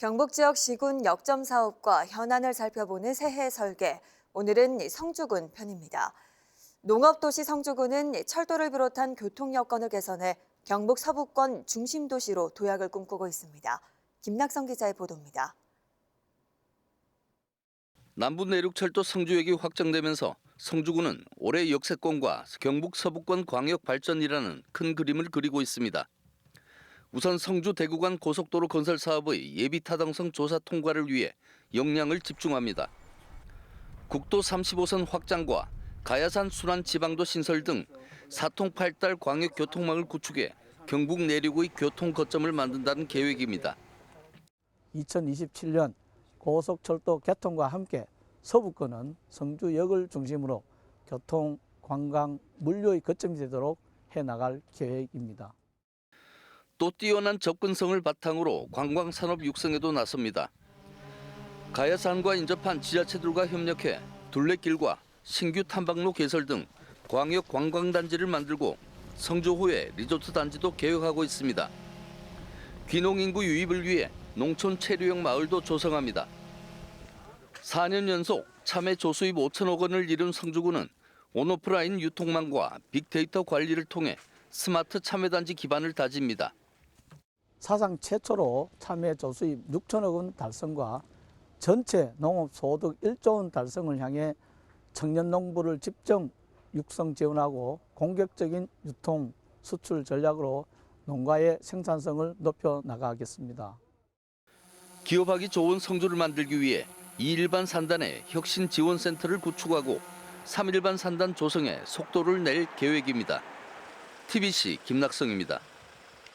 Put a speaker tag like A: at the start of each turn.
A: 경북 지역 시군 역점 사업과 현안을 살펴보는 새해 설계. 오늘은 성주군 편입니다. 농업도시 성주군은 철도를 비롯한 교통 여건을 개선해 경북 서부권 중심 도시로 도약을 꿈꾸고 있습니다. 김낙성 기자의 보도입니다.
B: 남부 내륙철도 성주역이 확정되면서 성주군은 올해 역세권과 경북 서부권 광역 발전이라는 큰 그림을 그리고 있습니다. 우선 성주 대구간 고속도로 건설 사업의 예비 타당성 조사 통과를 위해 역량을 집중합니다. 국도 35선 확장과 가야산 순환 지방도 신설 등 사통 팔달 광역 교통망을 구축해 경북 내륙의 교통 거점을 만든다는 계획입니다.
C: 2027년 고속철도 개통과 함께 서부권은 성주역을 중심으로 교통, 관광, 물류의 거점이 되도록 해나갈 계획입니다.
B: 또 뛰어난 접근성을 바탕으로 관광 산업 육성에도 나섭니다. 가야산과 인접한 지하체들과 협력해 둘레길과 신규 탐방로 개설 등 광역 관광단지를 만들고 성주호에 리조트 단지도 계획하고 있습니다. 귀농 인구 유입을 위해 농촌 체류형 마을도 조성합니다. 4년 연속 참외 조수입 5천억 원을 이룬 성주군은 온오프라인 유통망과 빅데이터 관리를 통해 스마트 참외단지 기반을 다집니다.
C: 사상 최초로 참외 조수입 6천억 원 달성과 전체 농업 소득 1조 원 달성을 향해 청년 농부를 집중 육성 지원하고 공격적인 유통 수출 전략으로 농가의 생산성을 높여 나가겠습니다.
B: 기업하기 좋은 성주를 만들기 위해 2일반 산단에 혁신 지원 센터를 구축하고 3일반 산단 조성에 속도를 낼 계획입니다. TBC 김낙성입니다.